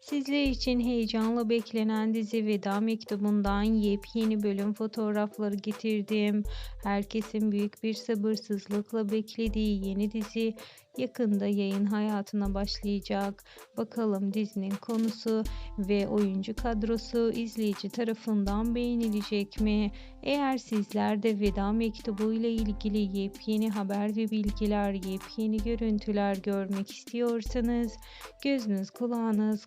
Sizler için heyecanla beklenen dizi Veda Mektubu'ndan yepyeni bölüm fotoğrafları getirdim. Herkesin büyük bir sabırsızlıkla beklediği yeni dizi yakında yayın hayatına başlayacak. Bakalım dizinin konusu ve oyuncu kadrosu izleyici tarafından beğenilecek mi? Eğer sizler de Veda Mektubu ile ilgili yepyeni haber ve bilgiler, yepyeni görüntüler görmek istiyorsanız gözünüz kulağınız